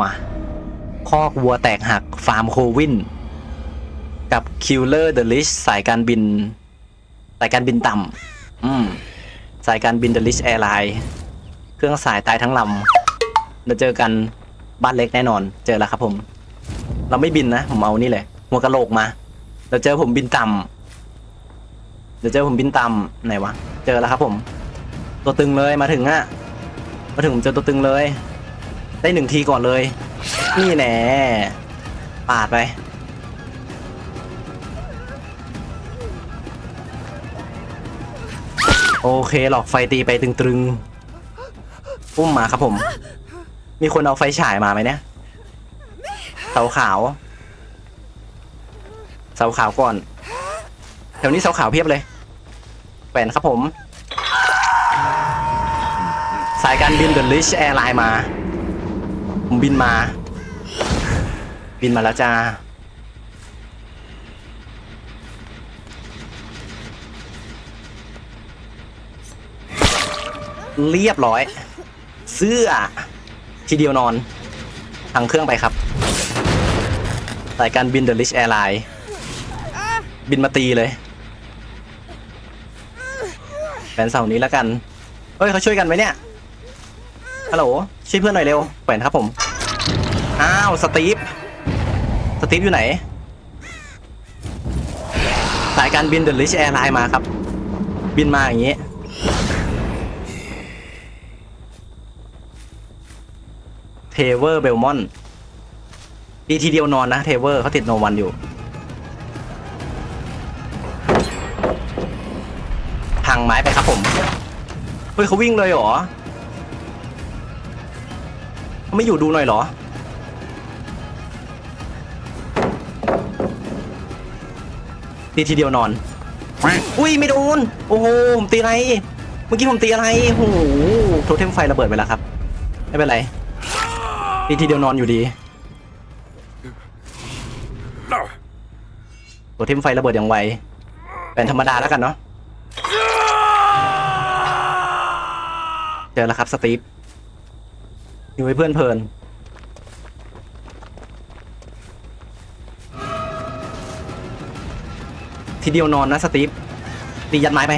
มาคอกวัวแตกหักฟาร์มโควิน กับคิลเลอร์เดอะลิชสายการบิน สายการบินต่ำอืมสายการบินเดอะลิชแอร์ไลน์เครื่องสายตายทั้งลำเดี๋ยวเจอกันบ้านเล็กแน่นอน เจอแล้วครับผม เราไม่บินนะ ผมเอานี่เลยหัวกะโหลกมาเดี๋ยวเจอผมบินต่ำเดี๋ยวเจอผมบินต่ำไหนวะ เจอแล้วครับผม ตัวตึงเลยมาถึงอะมาถึงผมเจอตัวตึงเลย ได้หนึ่งทีก่อนเลย นี่แน่ปาดไป โอเคหลอกไฟตีไปตึงๆปุ้มมาครับผม มีคนเอาไฟฉายมาไหมเนี่ยเสาขาวเสาขาวก่อน แถวนี้เสาขาวเพียบเลยแหวนครับผม สายการบิน The Rich Airline มา ผมบินมา บินมาแล้วจ้าเรียบร้อย เสื้อ ทีเดียวนอนทางเครื่องไปครับสายการบิน The Rich Airline บินมาตีเลยแฟนเสาร์นี้แล้วกัน เฮ้ยเขาช่วยกันไหมเนี่ย ฮัลโหลช่วยเพื่อนหน่อยเร็วแขวนครับผม อ้าว สตีฟ สตีฟอยู่ไหน สายการบิน The Rich Airline มาครับ บินมาอย่างนี้ เทเวอร์เบลมอนดีทีเดียวนอนนะเทเวอร์เขาติดโนวันอยู่พังไม้ไปครับผม เฮ้ยเขาวิ่งเลยเหรอ ไม่อยู่ดูหน่อยเหรอ ตีทีเดียวนอน อุ้ยไม่โดน โอ้โหผมตีอะไร เมื่อกี้ผมตีอะไร โอ้โหโทเทมไฟระเบิดไปแล้วครับ ไม่เป็นไร ตีทีเดียวนอนอยู่ดีโทเทมไฟระเบิดอย่างไวเป็นธรรมดาแล้วกันเนาะ เจอแล้วครับสตีฟ อยู่ให้เพื่อนเพลินทีเดียวนอนนะสตีฟตียัดไม้ไป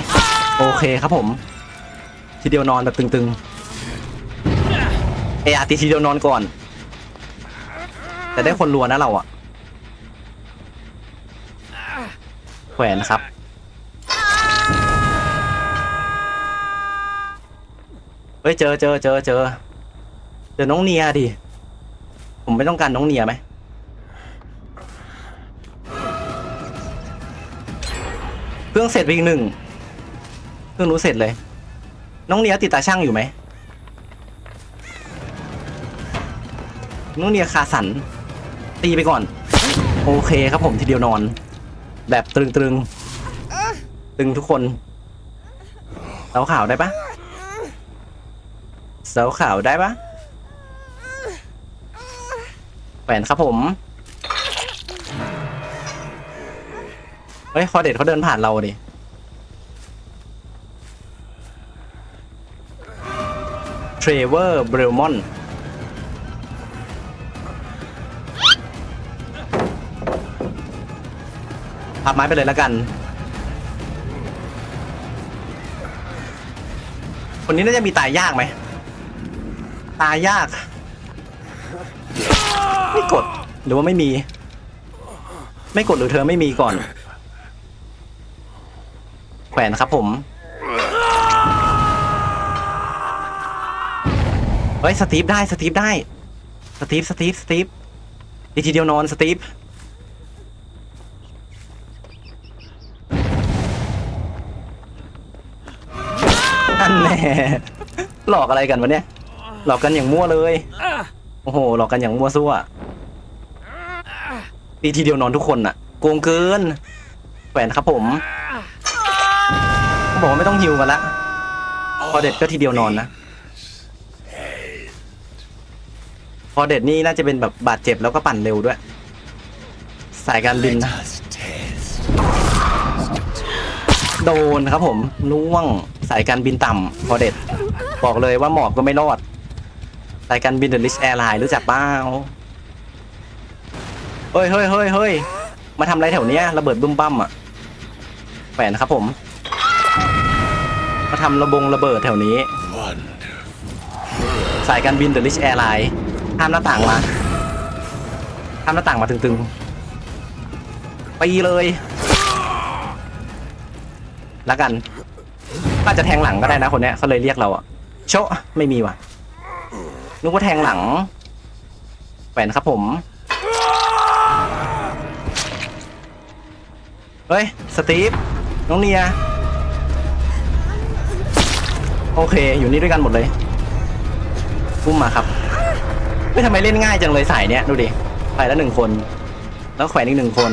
โอเคครับผม ทีเดียวนอนแบบตึงๆ เออาตีทีเดียวนอนก่อน แต่ได้คนรัวนะเราอะแขวนนะครับ เฮ้ย เจอเจอเจอเจอ เจอน้องเนียดิ ผมไม่ต้องการน้องเนียไหม เครื่องเสร็จไปอีกหนึ่ง เครื่องรู้เสร็จเลย น้องเนียติดตาช่างอยู่ไหม น้องเนียคาสัน ตีไปก่อน โอเคครับผมทีเดียวนอน แบบตรึงตรึงๆตึงทุกคนเสาขาวได้ปะเสาขาวได้ปะ แหวนครับผม เฮ้ย คอเด็ดเขาเดินผ่านเราดิ เทรเวอร์เบรลมอนพับไม้ไปเลยแล้วกัน คนนี้น่าจะมีตายยากไหม ตายยาก ไม่กดหรือว่าไม่มี ไม่กดหรือเธอไม่มีก่อน แขวนครับผม เฮ้ยสตีฟได้สตีฟได้ สตีฟสตีฟสตีฟดีทีเดียวนอนสตีฟอันแน่หลอกอะไรกันวะเนี่ย หลอกกันอย่างมั่วเลย โอ้โหหลอกกันอย่างมั่วซั่วตีทีเดียวนอนทุกคนน่ะโกงเกินแหวนครับผมบอกว่าไม่ต้องฮิวกันละพอเด็ดก็ทีเดียวนอนนะพอเด็ดนี่น่าจะเป็นแบบบาดเจ็บแล้วก็ปั่นเร็วด้วย สายการบินนะโดนครับผมล่วงสายการบินต่ำพอเด็ด บอกเลยว่าหมอบก็ไม่รอดายการบินเดลิสแอร์ไลน์รู้จักเปล่าเฮ้ยเฮ้ยเฮ้ยเฮ้ยมาทำอะไรแถวเนี้ยระเบิดบึ้มบั้มอะแฝนครับผม มาทำระบงระเบิดแถวนี้ สายการบินเดลิสแอร์ไลน์ห้ามหน้าต่างมาห้ามหน้าต่างมาตึงๆไปเลยแล้วกันก็อาจจะแทงหลังก็ได้นะคนเนี้ยเขาเลยเรียกเราอะโชะไม่มีว่ะ นึกว่าแทงหลังแหวนครับผม เฮ้ย สตีฟ น้องเนีย โอเค อยู่นี่ด้วยกันหมดเลยอุ้มมาครับไม่ทำไมเล่นง่ายจังเลยสายเนี้ย ดูดิไปแล้วหนึ่งคน แล้วแขวนอีกหนึ่งคน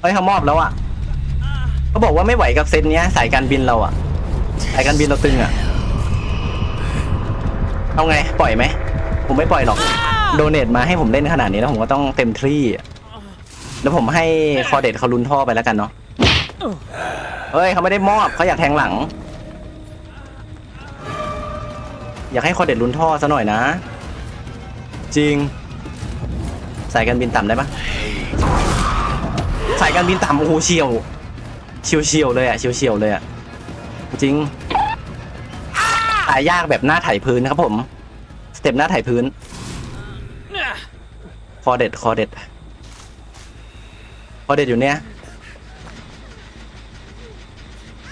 เฮ้ยเขามอบแล้วอะเขาบอกว่าไม่ไหวกับเซตเนี้ย สายการบินเราอะายการบินเราตึงอะ เอาไงปล่อยไหม ผมไม่ปล่อยหรอก โดเนทมาให้ผมเล่นขนาดนี้แล้วผมก็ต้องเต็มที่ แล้วผมให้คอเด็ดเขาลุ้นท่อไปแล้วกันเนาะ เฮ้ยเขาไม่ได้มอบเขาอยากแทงหลัง อยากให้คอเด็ดลุ้นท่อซะหน่อยนะ จริง สายการบินต่ำได้ปะสายการบินต่ำโอ้โหเฉียวเฉียวเฉียวๆเลยอะเฉียวเฉียวๆเลยอะจริง ตายากแบบหน้าไถพื้นนะครับผม สเต็ปหน้าไถพื้น คอเด็ด คอเด็ด คอเด็ดอยู่เนี่ย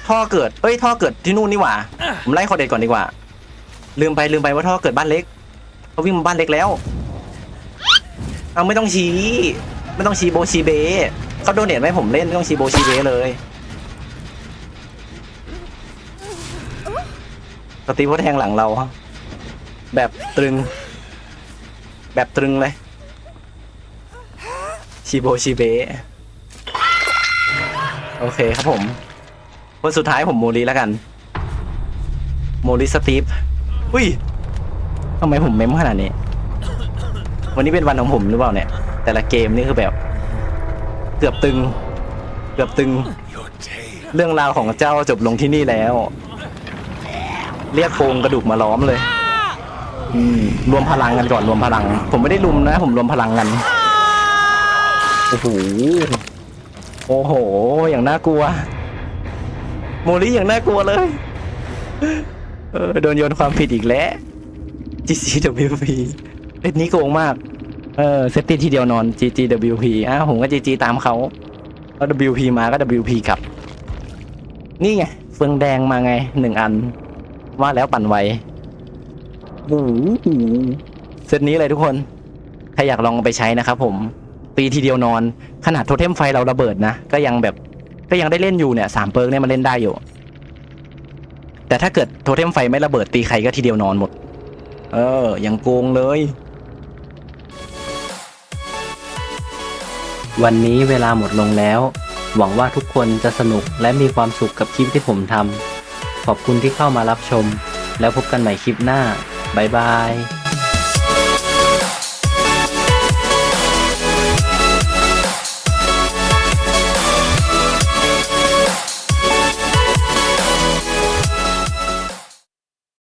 ท่อเกิด เอ้ย ท่อเกิดที่นู่นนี่หว่า ผมไล่คอเด็ดก่อนดีกว่า ลืมไปลืมไปว่าท่อเกิดบ้านเล็กเขาวิ่งมาบ้านเล็กแล้ว เอาไม่ต้องชี้ ไม่ต้องชี้โบชีเบเขาโดเนทไห้ผมเล่นไม่ต้องชี้โบชีเบเลย สตีฟเขาแทงหลังเราแบบตรึง แบบตรึงเลยชิโบชิเบะโอเคครับผมคนสุดท้ายผมโมลีแล้วกัน โมลีสตีฟอุ้ยทำไมผมเมมขนาดนี้ วันนี้เป็นวันของผมหรือเปล่าเนี่ย แต่ละเกมนี่คือแบบ เกือบตึง เกือบตึง เรื่องราวของเจ้าจบลงที่นี่แล้ว เรียกโครงกระดูกมาล้อมเลย อืมรวมพลังกันก่อนรวมพลัง ผมไม่ได้ลุมนะ ผมรวมพลังกันโอ้โหโอ้โห อย่างน่ากลัว โมลี่อย่างน่ากลัวเลย เออโดนโยนความผิดอีกแล้ว GGWP เล่นนี้โกงมาก เออเซตตีทีเดียวนอน GGWP อ้าวผมก็ GG ตามเขาแล้ว WP มาก็ WP กลับ นี่ไง เฟืองแดงมาไงหนึ่งอัน ว่าแล้วปั่นไวโอ้โหเซตนี้เลยทุกคน ถ้าอยากลองเอาไปใช้นะครับผม ตีทีเดียวนอน ขนาดโทเทมไฟเราระเบิดนะ ก็ยังแบบ ก็ยังได้เล่นอยู่เนี่ยสามเปิร์กเนี่ยมันเล่นได้อยู่ แต่ถ้าเกิดโทเทมไฟไม่ระเบิดตีใครก็ทีเดียวนอนหมด เออ ยังโกงเลย วันนี้เวลาหมดลงแล้ว หวังว่าทุกคนจะสนุกและมีความสุขกับคลิปที่ผมทำ ขอบคุณที่เข้ามารับชม แล้วพบกันใหม่คลิปหน้า บ๊ายบาย